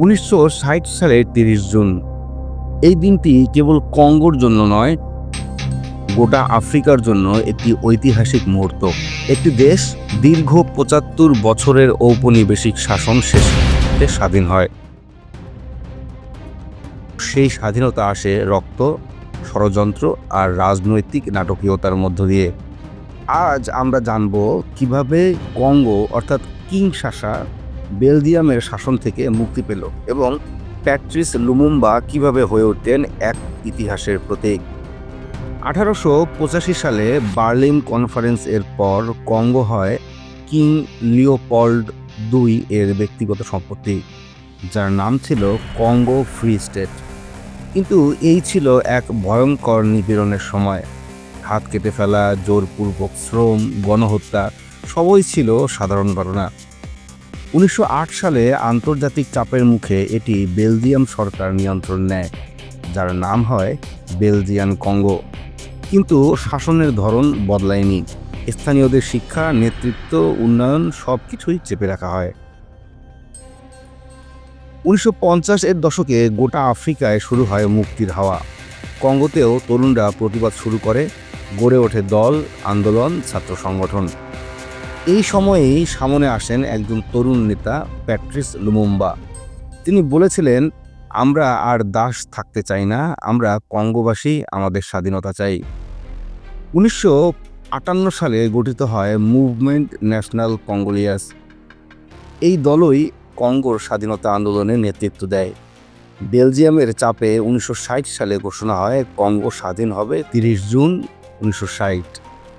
উনিশশো ষাট সালের তিরিশ জুন। এই দিনটি কেবল কঙ্গোর জন্য নয়, গোটা আফ্রিকার জন্য একটি ঐতিহাসিক মুহূর্ত। একটি দেশ দীর্ঘ পঁচাত্তর বছরের ঔপনিবেশিক শাসন শেষ স্বাধীন হয়। সেই স্বাধীনতা আসে রক্ত, ষড়যন্ত্র আর রাজনৈতিক নাটকীয়তার মধ্য দিয়ে। আজ আমরা জানব কীভাবে কঙ্গো, অর্থাৎ কিংশাসা বেলজিয়ামের শাসন থেকে মুক্তি পেল এবং প্যাট্রিস লুমুম্বা কীভাবে হয়ে উঠতেন এক ইতিহাসের প্রতীক। আঠারোশো পঁচাশি সালে বার্লিন কনফারেন্স এর পর কঙ্গো হয় কিং লিওপল্ড দুই এর ব্যক্তিগত সম্পত্তি, যার নাম ছিল কঙ্গো ফ্রি স্টেট। কিন্তু এই ছিল এক ভয়ঙ্কর নিপীড়নের সময়। হাত কেটে ফেলা, জোরপূর্বক শ্রম, গণহত্যা, সবই ছিল সাধারণ ঘটনা। উনিশশো আট সালে আন্তর্জাতিক চাপের মুখে এটি বেলজিয়াম সরকার নিয়ন্ত্রণ নেয়, যার নাম হয় বেলজিয়ান কঙ্গো। কিন্তু শাসনের ধরন বদলায়নি। স্থানীয়দের শিক্ষা, নেতৃত্ব, উন্নয়ন সব কিছুই চেপে রাখা হয়। উনিশশো এর দশকে গোটা আফ্রিকায় শুরু হয় মুক্তির হাওয়া। কঙ্গোতেও তরুণরা প্রতিবাদ শুরু করে, গড়ে ওঠে দল, আন্দোলন, ছাত্র সংগঠন। এই সময়েই সামনে আসেন একজন তরুণ নেতা, প্যাট্রিস লুমুম্বা। তিনি বলেছিলেন, আমরা আর দাস থাকতে চাই না, আমরা কঙ্গোবাসী, আমাদের স্বাধীনতা চাই। উনিশশো আটান্ন সালে গঠিত হয় মুভমেন্ট ন্যাশনাল কঙ্গোলিয়াস। এই দলই কঙ্গোর স্বাধীনতা আন্দোলনে নেতৃত্ব দেয়। বেলজিয়ামের চাপে উনিশশো ষাট সালে ঘোষণা হয়, কঙ্গো স্বাধীন হবে তিরিশ জুন, উনিশশো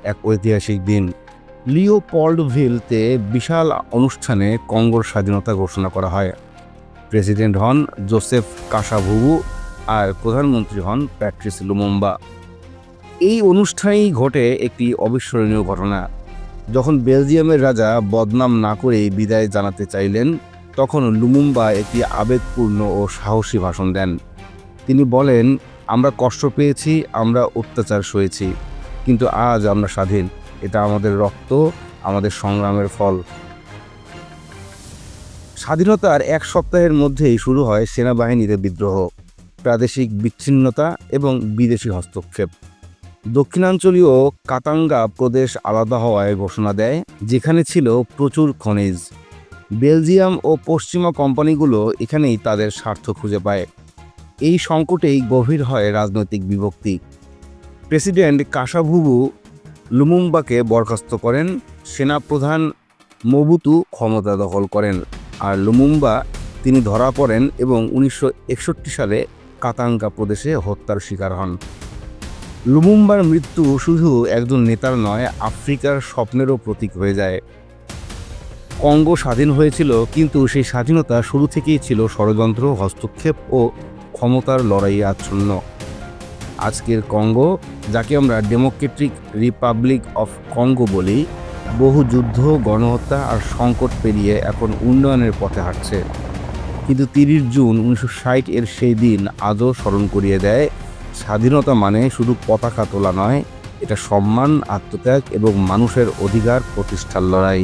এক ঐতিহাসিক দিন। লিওপল্ডভিলতে বিশাল অনুষ্ঠানে কঙ্গোর স্বাধীনতা ঘোষণা করা হয়। প্রেসিডেন্ট হন জোসেফ কাসাভুবু আর প্রধানমন্ত্রী হন প্যাট্রিস লুমম্বা। এই অনুষ্ঠানেই ঘটে একটি অবিস্মরণীয় ঘটনা। যখন বেলজিয়ামের রাজা বদনাম না করেই বিদায় জানাতে চাইলেন, তখন লুমুম্বা একটি আবেগপূর্ণ ও সাহসী ভাষণ দেন। তিনি বলেন, আমরা কষ্ট পেয়েছি, আমরা অত্যাচার সয়েছি, কিন্তু আজ আমরা স্বাধীন। এটা আমাদের রক্ত, আমাদের সংগ্রামের ফল। স্বাধীনতার এক সপ্তাহের মধ্যেই শুরু হয় সেনাবাহিনীতে বিদ্রোহ, প্রাদেশিক বিচ্ছিন্নতা এবং বিদেশি হস্তক্ষেপ। দক্ষিণাঞ্চলীয় কাতাঙ্গা প্রদেশ আলাদা হওয়ায় ঘোষণা দেয়, যেখানে ছিল প্রচুর খনিজ। বেলজিয়াম ও পশ্চিমা কোম্পানিগুলো এখানেই তাদের স্বার্থ খুঁজে পায়। এই সংকটেই গভীর হয় রাজনৈতিক বিভক্তি। প্রেসিডেন্ট কাসাভুবু লুমুম্বাকে বরখাস্ত করেন সেনাপ্রধান মবুতু ক্ষমতা দখল করেন। আর লুমুম্বা তিনি ধরা পড়েন এবং উনিশশো একষট্টি সালে কাতাঙ্কা প্রদেশে হত্যার শিকার হন। লুমুম্বার মৃত্যু শুধু একজন নেতার নয়, আফ্রিকার স্বপ্নেরও প্রতীক হয়ে যায়। কঙ্গো স্বাধীন হয়েছিল, কিন্তু সেই স্বাধীনতা শুরু থেকেই ছিল ষড়যন্ত্র, হস্তক্ষেপ ও ক্ষমতার লড়াইয়ে আচ্ছন্ন। আজকের কঙ্গো, যাকে আমরা ডেমোক্রেটিক রিপাবলিক অফ কঙ্গো বলি, বহু যুদ্ধ, গণহত্যা আর সংকট পেরিয়ে এখন উন্নয়নের পথে হাঁটছে। কিন্তু তিরিশ জুন উনিশশো ষাট এর সেই দিন আজও স্মরণ করিয়ে দেয়, স্বাধীনতা মানে শুধু পতাকা তোলা নয়, এটা সম্মান, আত্মত্যাগ এবং মানুষের অধিকার প্রতিষ্ঠার লড়াই।